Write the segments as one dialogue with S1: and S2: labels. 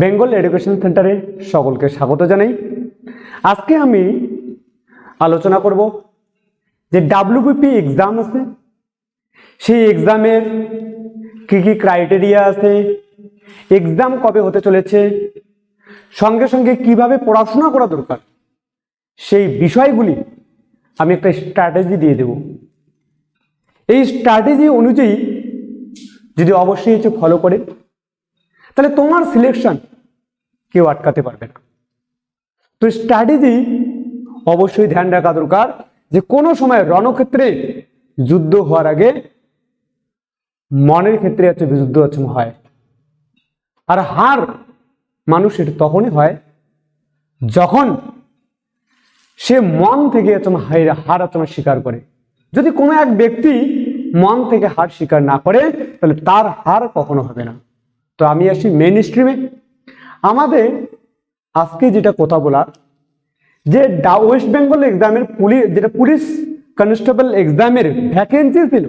S1: Bengal education সেন্টারে সকলকে স্বাগত জানাই। আজকে আমি আলোচনা করব যে ডাব্লিউবিপি এক্সাম আছে। সেই এক্সামের কী কী ক্রাইটেরিয়া আছে? এক্সাম কবে হতে চলেছে? সঙ্গে সঙ্গে কীভাবে পড়াশোনা করা দরকার? সেই বিষয়গুলি আমি একটা স্ট্র্যাটেজি দিয়ে দেব। এই স্ট্র্যাটেজি অনুযায়ী যদি অবশ্যই হচ্ছে ফলো করে তাহলে তোমার সিলেকশন কেউ আটকাতে পারবে না। তো স্ট্র্যাটেজি অবশ্যই ধ্যান রাখা দরকার যে কোনো সময় রণক্ষেত্রে যুদ্ধ হওয়ার আগে মনের ক্ষেত্রে হচ্ছে যুদ্ধ হচ্ছে হয় আর হার মানুষের তখনই হয় যখন সে মন থেকে হার হচ্ছে স্বীকার করে। যদি কোনো এক ব্যক্তি মন থেকে হার স্বীকার না করে, তাহলে তার হার কখনো হবে না। তো আমি আসি মেন স্ট্রিমে আমাদের আজকে যেটা কথা বলার, যে ওয়েস্ট বেঙ্গল এক্সামের পুলিশ যেটা পুলিশ কনস্টেবল এক্সামের ভ্যাকেন্সি ছিল,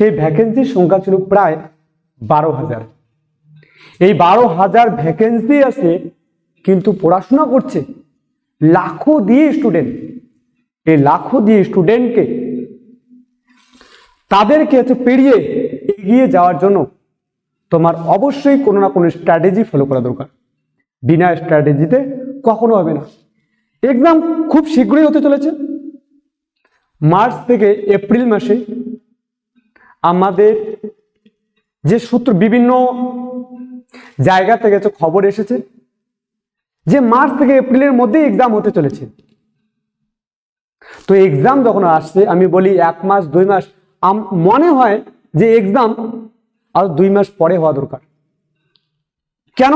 S1: সেই ভ্যাকেন্সির সংখ্যা ছিল প্রায় বারো হাজার। এই বারো হাজার ভ্যাকেন্সি আছে, কিন্তু পড়াশোনা করছে লাখো দিয়ে স্টুডেন্ট এই লাখো দিয়ে স্টুডেন্টকে তাদেরকে হচ্ছে পেরিয়ে এগিয়ে যাওয়ার জন্য তোমার অবশ্যই কোনো না কোনো স্ট্র্যাটেজি ফলো করা দরকার। বিনা স্ট্র্যাটেজিতে কখনো হবে না। এক্সাম খুব শীঘ্রই হতে চলেছে। মার্চ থেকে এপ্রিল মাসে আমাদের যে সূত্র, বিভিন্ন জায়গা থেকে খবর এসেছে, যে মার্চ থেকে এপ্রিলের মধ্যেই এক্সাম হতে চলেছে। তো এক্সাম যখন আসছে, আমি বলি এক মাস, দুই মাস মনে হয় যে এক্সাম আর দুই মাস পরে হওয়া দরকার। কেন?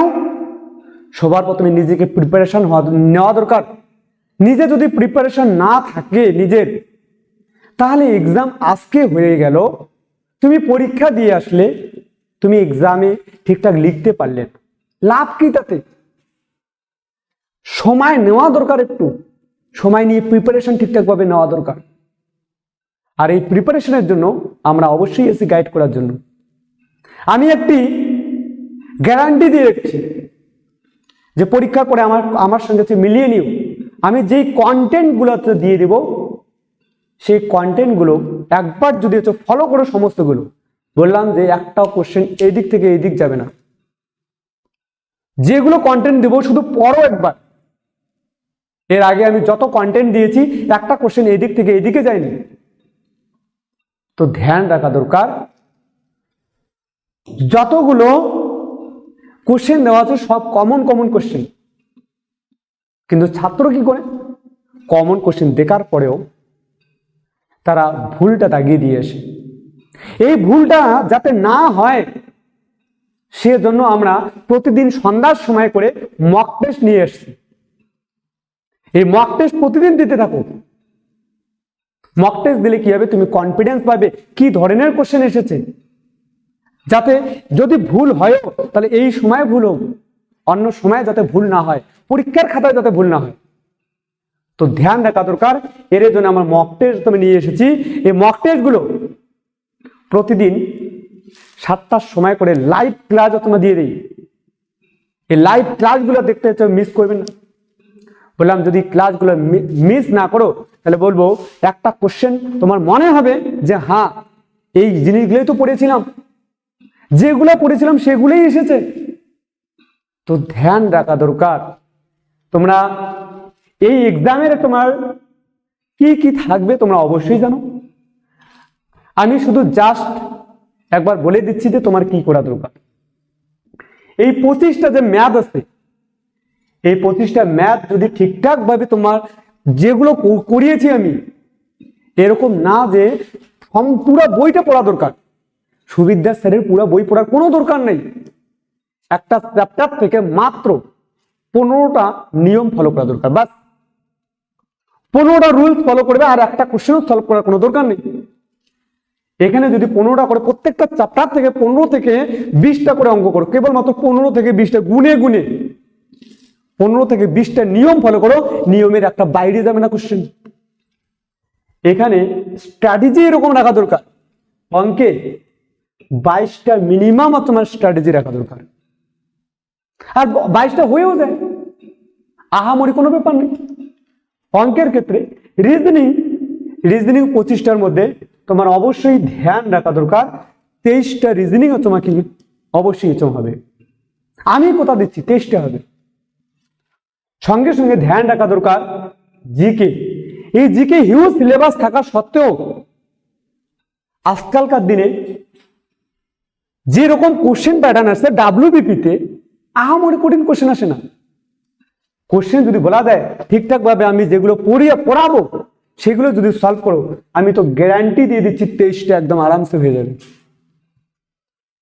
S1: সবার প্রথমে নিজেকে প্রিপারেশন হওয়া নেওয়া দরকার। নিজে যদি প্রিপারেশন না থাকে নিজের, তাহলে এক্সাম আজকে হয়ে গেল। তুমি পরীক্ষা দিয়ে আসলে তুমি এক্সামে ঠিকঠাক লিখতে পারলে লাভ কি তাতে? সময় নেওয়া দরকার একটু। সময় নিয়ে প্রিপারেশন ঠিকঠাকভাবে নেওয়া দরকার। আর এই প্রিপারেশনের জন্য আমরা অবশ্যই এসি গাইড করার জন্য। আমি একটি গ্যারান্টি দিয়ে রেখেছি যে পরীক্ষা করে আমার আমার সঙ্গে তুই মিলিয়ে নিও। আমি যেই কন্টেন্টগুলো দিয়ে দেব, সেই কন্টেন্টগুলো একবার যদি হচ্ছে ফলো করো সমস্তগুলো, বললাম যে একটাও কোশ্চেন এই দিক থেকে এই দিক যাবে না। যেগুলো কন্টেন্ট দেবো শুধু পড়ো একবার। এর আগে আমি যত কন্টেন্ট দিয়েছি, একটা কোশ্চেন এদিক থেকে এদিকে যায়নি। তো ধ্যান রাখা দরকার যতগুলো কোশ্চেন দেওয়া আছে, সব কমন কমন কোশ্চেন কিন্তু ছাত্র কি করে? কমন কোশ্চেন দেখার পরেও তারা ভুলটা দাগিয়ে দিয়ে আসে। এই ভুলটা যাতে না হয়, সেজন্য আমরা প্রতিদিন সন্ধ্যার সময় করে মক টেস্ট নিয়ে এসছি। এই মক টেস্ট প্রতিদিন দিতে থাকো। মক টেস্ট দিলে কি হবে? তুমি কনফিডেন্স পাবে। কি ধরনের কোশ্চেন এসেছে? যাতে যদি ভুল হয় তাহলে এই সময় ভুল হোক, অন্য সময় যাতে ভুল না হয়, পরীক্ষার খাতায় যাতে ভুল না হয়। তো ধ্যান রাখা দরকার, এর জন্য আমার মক টেস্ট আমি নিয়ে এসেছি। এই মক টেস্টগুলো প্রতিদিন সাতটার সময় করে লাইভ ক্লাস তোমার দিয়ে দিই। এই লাইভ ক্লাসগুলো দেখতে মিস করবেন না। বললাম, যদি ক্লাসগুলো মিস না করো, তাহলে বলব, একটা কোশ্চেন তোমার মনে হবে যে হ্যাঁ এই জিনিসগুলোই তো পড়েছিলাম। যেগুলো পড়েছিলাম সেগুলোই এসেছে। তো ধ্যান রাখা দরকার। তোমরা এই এক্সামের তোমার কি কি থাকবে তোমরা অবশ্যই জানো। আমি শুধু জাস্ট একবার বলে দিচ্ছি যে তোমার কি করা দরকার। এই পঁচিশটা যে ম্যাথ আছে, এই পঁচিশটা ম্যাথ যদি ঠিকঠাক ভাবে তোমার যেগুলো করিয়েছি আমি, এরকম না যে পুরো বইটা পড়া দরকার। সুবিদ্যা স্যারের পুরো বই পড়ার কোনো দরকার নেই। একটা চ্যাপ্টার থেকে মাত্র পনেরোটা নিয়ম ফলো করা দরকার বাস পনেরোটা রুলস ফলো করবে আর একটা কোশ্চেনও সলভ করার কোনো দরকার নেই। এখানে যদি পনেরোটা করে প্রত্যেকটা চ্যাপ্টার থেকে পনেরো থেকে বিশটা করে অঙ্ক করো, কেবলমাত্র পনেরো থেকে বিশটা গুনে গুনে, পনেরো থেকে বিশটা নিয়ম ফলো করো, নিয়মের একটা বাইরে যাবে না কোশ্চেন এখানে স্ট্র্যাটেজি এরকম রাখা দরকার। অঙ্কে বাইশটা মিনিমাম তোমার স্ট্র্যাটেজি রাখা দরকার। আর বাইশটা হয়েও যায়। আহামরি কোনো ব্যাপার নেই। অঙ্কের ক্ষেত্রে রিজনিং রিজনিং পঁচিশটার মধ্যে তোমার অবশ্যই ধ্যান রাখা দরকার। তেইশটা রিজনিংও তোমাকে অবশ্যই এচম হবে। আমি কোথা দিচ্ছি, তেইশটা হবে। সঙ্গে সঙ্গে ধ্যান রাখা দরকার জিকে এই জিকে হিউজ সিলেবাস থাকা সত্ত্বেও আজকালকার দিনে যে রকম কোশ্চেন প্যাটার্ন আসছে ডাব্লিউবিপিতে আহামরি কঠিন কোশ্চেন আসে না। কোশ্চেন যদি বলা দেয় ঠিকঠাক ভাবে আমি যেগুলো পড়িয়ে পড়াবো, সেগুলো যদি সলভ করো, আমি তো গ্যারান্টি দিয়ে দিচ্ছি তেইশটা একদম আরামসে হয়ে যাবে।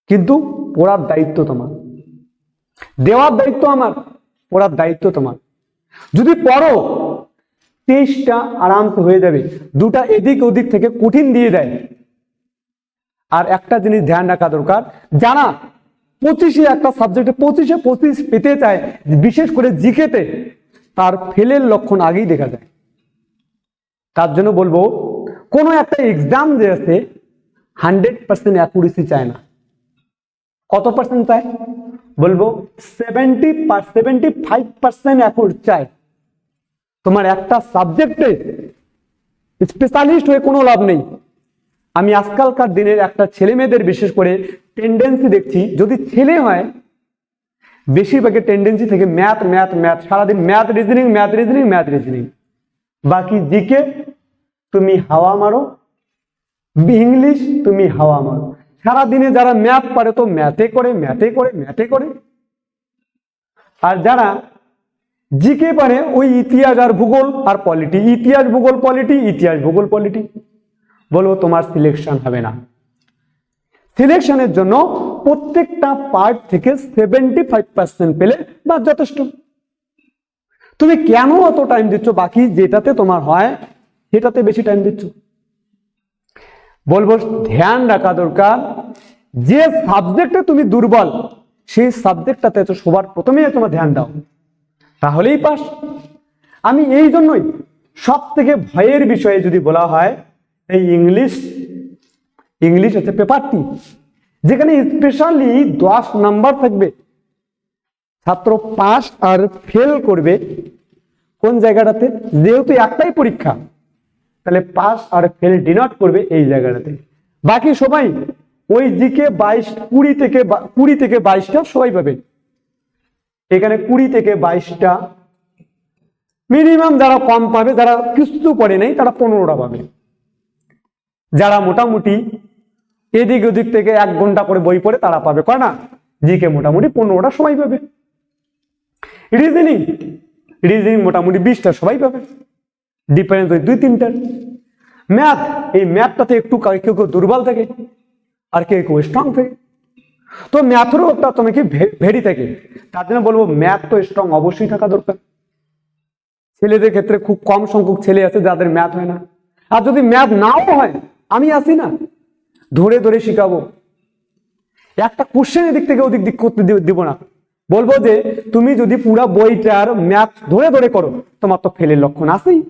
S1: কিন্তু পড়ার দায়িত্ব তোমার। দেওয়ার দায়িত্ব আমার, পড়ার দায়িত্ব তোমার। যদি পড়ো তেইশটা আরামসে হয়ে যাবে। দুটা এদিক ওদিক থেকে কঠিন দিয়ে দেয়। আর একটা জিনিস ধ্যান রাখা দরকার। যারা পঁচিশে একটা সাবজেক্টে পঁচিশে পঁচিশ পেতে চায়, বিশেষ করে জিকেতে, তার ফেলের লক্ষণ আগেই দেখা যায়। তার জন্য বলব, কোনো একটা এক্সাম যে আছে হান্ড্রেড পার্সেন্ট অ্যাকুরেসি চায় না। কত পার্সেন্ট চায়? বলব seventy seventy five percent accurate চায়। তোমার একটা সাবজেক্টে স্পেশালিস্ট হয়ে কোনো লাভ নেই। আমি আজকালকার দিনের একটা ছেলে মেয়েদের বিশেষ করে টেন্ডেন্সি দেখছি, যদি ছেলে হয়, বেশিরভাগের টেন্ডেন্সি থেকে ম্যাথ ম্যাথ ম্যাথ সারাদিন math reasoning math reasoning math reasoning বাকি জিকে, তুমি হাওয়া মারো। ইংলিশ, তুমি হাওয়া মারো। সারাদিনে যারা ম্যাথ পারে তো ম্যাথে করে ম্যাথে করে ম্যাথে করে। আর যারা জিকে পারে, ওই ইতিহাস আর ভূগোল আর পলিটি ইতিহাস, ভূগোল পলিটি ইতিহাস, ভূগোল পলিটি বলব তোমার সিলেকশন হবে না। সিলেকশনের জন্য প্রত্যেকটা পার্ট থেকে সেভেন্টি ফাইভ পার্সেন্ট পেলে বা যথেষ্ট। তুমি কেন অত টাইম দিচ্ছ? বাকি যেটাতে তোমার হয়, সেটাতে বেশি টাইম দিচ্ছ। বলব ধ্যান রাখা দরকার। যে সাবজেক্টে তুমি দুর্বল, সেই সাবজেক্টটাতে তো সবার প্রথমেই তোমার ধ্যান দাও। তাহলেই পাস। আমি এই জন্যই সব থেকে ভয়ের বিষয়ে যদি বলা হয় এই ইংলিশ ইংলিশ হচ্ছে পেপারটি যেখানে স্পেশালি দশ নাম্বার থাকবে। ছাত্র পাস আর ফেল করবে কোন জায়গাটাতে? যেহেতু একটাই পরীক্ষা, তাহলে পাস আর ফেল ডিনট করবে এই জায়গাটাতে। বাকি সবাই ওই দিকে বাইশ, কুড়ি থেকে কুড়ি থেকে বাইশটা সবাই পাবে। এখানে কুড়ি থেকে বাইশটা মিনিমাম যারা কম পাবে, যারা কিছু পড়ে নেই, তারা পনেরোটা পাবে। যারা মোটামুটি এদিক ওদিক থেকে এক ঘণ্টা করে বই পড়ে তারা পাবে, কয় না? জিকে মোটামুটি পনেরোটা সবাই পাবে। রিজনিং রিজনিং মোটামুটি বিশটা সবাই পাবে। ডিফারেন্স ওই দুই তিনটার। ম্যাথ এই ম্যাথটাতে একটু কেউ কেউ দুর্বল থাকে, আর কেউ কেউ স্ট্রং থাকে। তো ম্যাথেরও একটা তোমাকে ভেরি থাকে? তার জন্য বলব ম্যাথ তো স্ট্রং অবশ্যই থাকা দরকার। ছেলেদের ক্ষেত্রে খুব কম সংখ্যক ছেলে আছে যাদের ম্যাথ হয় না। আর যদি ম্যাথ নাও হয় আমি আসি না। ধরে ধরে শিখাবো। একটা কোশ্চেন এদিক থেকে ওদিক দিক করতে দিব না। বলব যে, তুমি যদি পুরা বইটার ম্যাথ ধরে ধরে করো, তোমার তো ফেলের লক্ষণ আছেই।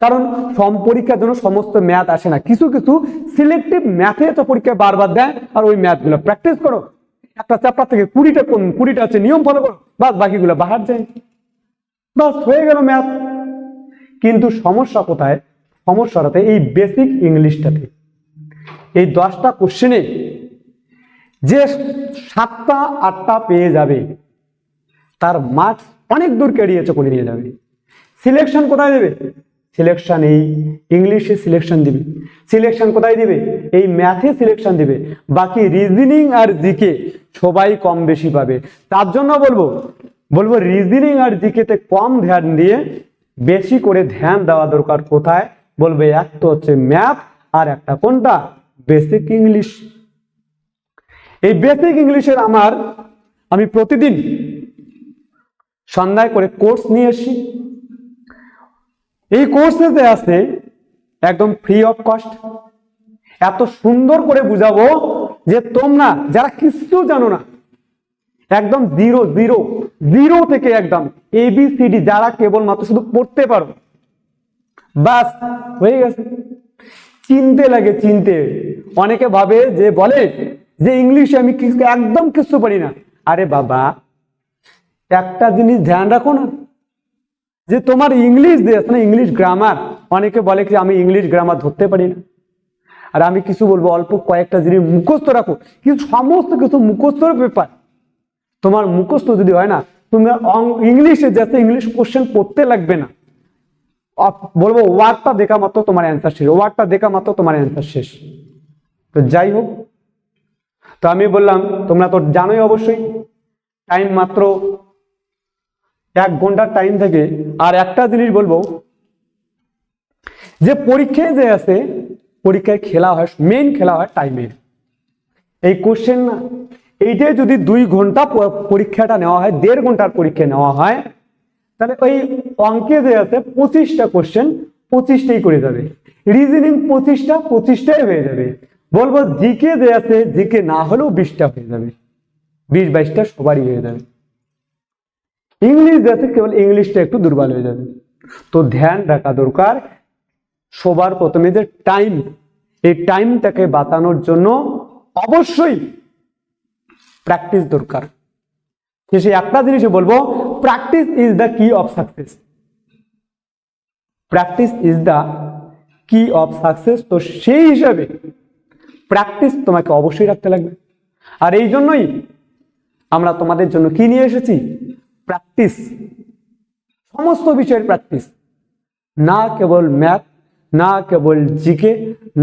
S1: কারণ সম পরীক্ষার জন্য সমস্ত ম্যাথ আসে না। কিছু কিছু সিলেক্টিভ ম্যাথে তো পরীক্ষা বারবার দেয়, আর ওই ম্যাথগুলো প্র্যাকটিস করো। একটা চ্যাপ্টার থেকে কুড়িটা কোন কুড়িটা আছে নিয়ম ফলো করো বাস বাকিগুলো বাহার যায়। বাস হয়ে গেল ম্যাথ কিন্তু সমস্যা কোথায়? সমস্যাটাতে এই বেসিক ইংলিশটাতে এই দশটা কোশ্চেনে যে সাতটা, আটটা পেয়ে যাবে, তার মার্কস অনেক দূর কেড়িয়েছে করে নিয়ে যাবে। সিলেকশন কোথায় দেবে? সিলেকশন এই ইংলিশে সিলেকশন দিবে। সিলেকশন কোথায় দিবে? এই ম্যাথে সিলেকশন দিবে। বাকি রিজনিং আর জিকে সবাই কম বেশি পাবে। তার জন্য বলব বলব রিজনিং আর জিকেতে কম ধ্যান দিয়ে বেশি করে ধ্যান দেওয়া দরকার কোথায়? বলবে এক তো হচ্ছে ম্যাথ আর একটা কোনটা? বেসিক ইংলিশ এই বেসিক ইংলিশের আমার আমি প্রতিদিন সন্ধ্যায় করে কোর্স নিয়ে এসি এই কোর্সেতে আছে একদম ফ্রি অফ কস্ট এত সুন্দর করে বুঝাবো যে তোমরা, যারা কিছু জানো না, একদম জিরো জিরো জিরো থেকে একদম এবিসিডি যারা কেবলমাত্র শুধু পড়তে পারো বাস, হয়ে গেছে। চিনতে লাগে, চিনতে। অনেকে ভাবে যে, বলে যে ইংলিশে আমি একদম কিছু পারি না। আরে বাবা, একটা জিনিস ধ্যান রাখো না। যে তোমার ইংলিশ দিয়ে না, ইংলিশ গ্রামার অনেকে বলে কি, আমি ইংলিশ গ্রামার ধরতে পারি না। আর আমি কিছু বলব, অল্প কয়েকটা জিনিস মুখস্থ রাখো। কিন্তু সমস্ত কিছু মুখস্থর ব্যাপার। তোমার মুখস্থ যদি হয় না তুমি ইংলিশে যাতে ইংলিশ কোশ্চেন পড়তে লাগবে না। বলব ওয়ার্ডটা দেখা মাত্র তোমার অ্যান্সার শেষ। ওয়ার্ডটা দেখা মাত্র তোমার অ্যান্সার শেষ। তো যাই হোক, তো আমি বললাম, তোমরা তো জানোই অবশ্যই টাইম মাত্র এক ঘণ্টার টাইম থেকে আর একটা জিনিস বলব, যে পরীক্ষায় যে আছে, পরীক্ষায় খেলা হয় মেন খেলা হয় টাইমের এই কোশ্চেন এইটাই যদি দুই ঘণ্টা পরীক্ষাটা নেওয়া হয়, দেড় ঘণ্টার পরীক্ষা নেওয়া হয়, তাহলে ওই অঙ্কে যে আছে পঁচিশটা কোশ্চেন পঁচিশটাই করে যাবে। রিজনিং পঁচিশটা, পঁচিশটাই হয়ে যাবে। বলব জিকে যে আছে, জিকে না হলেও বিশটা হয়ে যাবে। বিশ, বাইশটা সবারই হয়ে যাবে। ইংলিশ যাতে কেবল ইংলিশটা একটু দুর্বল হয়ে যাবে। তো ধ্যান রাখা দরকার। সবার প্রথমে যে টাইম এই টাইমটাকে বাঁচানোর জন্য অবশ্যই প্র্যাকটিস দরকার। শেষে একটা জিনিসই বলব practice is the key of success practice is the key of success তো সেই হিসাবে প্র্যাকটিস তোমাকে অবশ্যই রাখতে লাগবে। আর এই জন্যই আমরা তোমাদের জন্য কি নিয়ে এসেছি? প্র্যাকটিস সমস্ত বিষয়ের প্র্যাকটিস না কেবল ম্যাথ না কেবল জিকে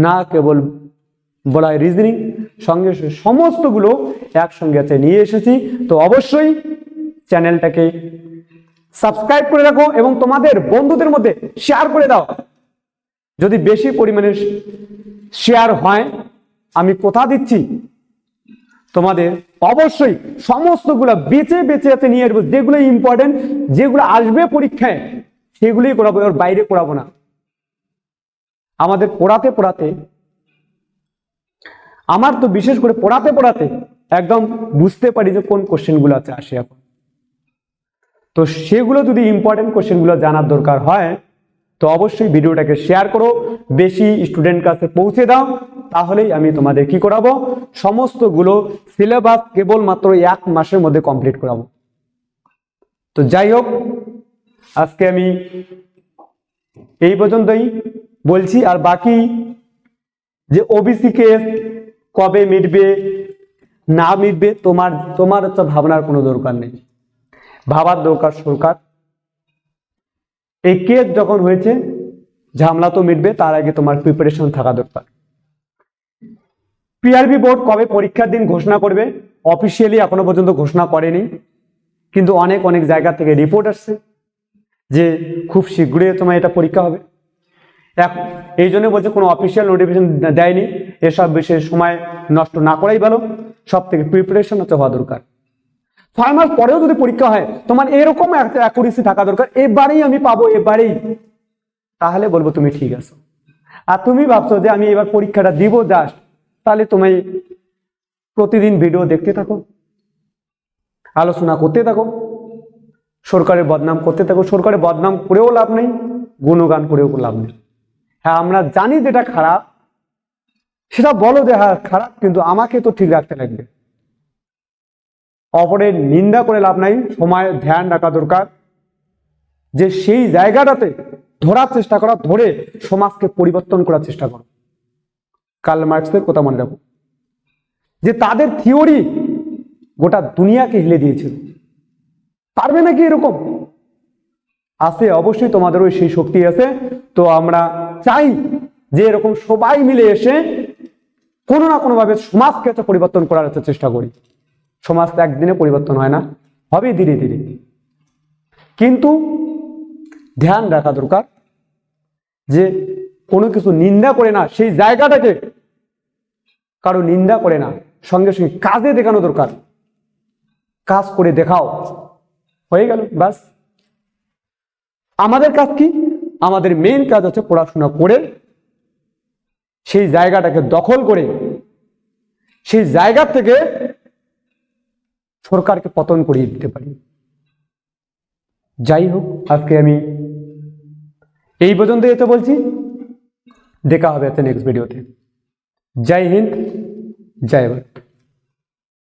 S1: না কেবল বলা রিজনিং সঙ্গে সমস্তগুলো একসঙ্গে আছে নিয়ে এসেছি। তো অবশ্যই চ্যানেলটাকে সাবস্ক্রাইব করে রাখো এবং তোমাদের বন্ধুদের মধ্যে শেয়ার করে দাও। যদি বেশি পরিমাণে শেয়ার হয়, আমি কথা দিচ্ছি। তোমাদের অবশ্যই সমস্তগুলো বেঁচে বেঁচে আছে নিয়ে আসব, যেগুলো ইম্পর্টেন্ট যেগুলো আসবে পরীক্ষায়, সেগুলোই করাবো ওর বাইরে করাবো না। আমাদের পড়াতে পড়াতে, আমার তো বিশেষ করে পড়াতে পড়াতে একদম বুঝতে পারি যে কোন কোশ্চেনগুলো আছে, আসে এখন। তো সেগুলো যদি ইম্পর্টেন্ট কোশ্চেনগুলো জানার দরকার হয়, তো অবশ্যই ভিডিওটাকে শেয়ার করো। বেশি স্টুডেন্ট কাছে পৌঁছে দাও, তাহলেই আমি তোমাদের কি করাবো? সমস্তগুলো সিলেবাস কেবলমাত্র এক মাসের মধ্যে কমপ্লিট করাবো। তো যাই হোক, আজকে আমি এই পর্যন্তই বলছি। আর বাকি যে ওবিসি কেস কবে মিটবে, না মিটবে, তোমার তোমার হচ্ছে ভাবনার কোনো দরকার নেই। ভাবার দরকার সরকার। এই কেস যখন হয়েছে, ঝামলা তো মিটবে, তার আগে তোমার প্রিপারেশন থাকা দরকার। পিআরবি বোর্ড কবে পরীক্ষার দিন ঘোষণা করবে? অফিসিয়ালি এখনও পর্যন্ত ঘোষণা করেনি। কিন্তু অনেক অনেক জায়গা থেকে রিপোর্ট আসছে যে খুব শীঘ্রই তোমার এটা পরীক্ষা হবে। এক, এই জন্য বলছে কোনো অফিসিয়াল নোটিফিকেশন দেয়নি। এসব বিষয়ে সময় নষ্ট না করাই ভালো। সব থেকে প্রিপারেশন হচ্ছে হওয়া দরকার। ছয় মাস পরেও যদি পরীক্ষা হয়, তোমার এরকম একটা অ্যাকুরেসি থাকা দরকার। এবারেই আমি পাবো, এবারেই। তাহলে বলব তুমি ঠিক আছো। আর তুমি ভাবছ যে আমি এবার পরীক্ষাটা দিব জাস্ট তাহলে তুমি প্রতিদিন ভিডিও দেখতে থাকো। আলোচনা করতে থাকো। সরকারের বদনাম করতে থাকো। সরকারের বদনাম করেও লাভ নেই, গুণগান করেও লাভ নেই। হ্যাঁ আমরা জানি যেটা খারাপ, সেটা বলো যে হ্যাঁ খারাপ, কিন্তু আমাকে তো ঠিক রাখতে লাগবে। অপরের নিন্দা করে লাভ নাই, সময়, ধ্যান রাখা দরকার। যে সেই জায়গাটাতে ধরার চেষ্টা করা, ধরে সমাজকে পরিবর্তন করার চেষ্টা করো। কার্ল মার্কসের কথা মনে রাখো। যে তাদের থিওরি গোটা দুনিয়াকে হেলে দিয়েছিল। পারবে নাকি এরকম? আছে, অবশ্যই তোমাদের ওই সেই শক্তি আছে। তো আমরা চাই যে এরকম সবাই মিলে এসে কোনো না কোনোভাবে সমাজকে একটা পরিবর্তন করার একটা চেষ্টা করি। সমাজ তো একদিনে পরিবর্তন হয় না হবে ধীরে ধীরে। কিন্তু ধ্যান রাখা দরকার যে কোনো কিছু নিন্দা করে না, সেই জায়গাটাকে কারও নিন্দা করে না, সঙ্গে সঙ্গে কাজে দেখানো দরকার। কাজ করে দেখাও। হয়ে গেল বাস আমাদের কাজ কি? আমাদের মেইন কাজ হচ্ছে পড়াশোনা করে সেই জায়গাটাকে দখল করে, সেই জায়গা থেকে সরকারকে পতন করিয়ে দিতে পারি। যাই হোক, আজকে আমি এই পর্যন্ত এতে বলছি। দেখা হবে নেক্সট ভিডিওতে জয় হিন্দ, জয় ভারত।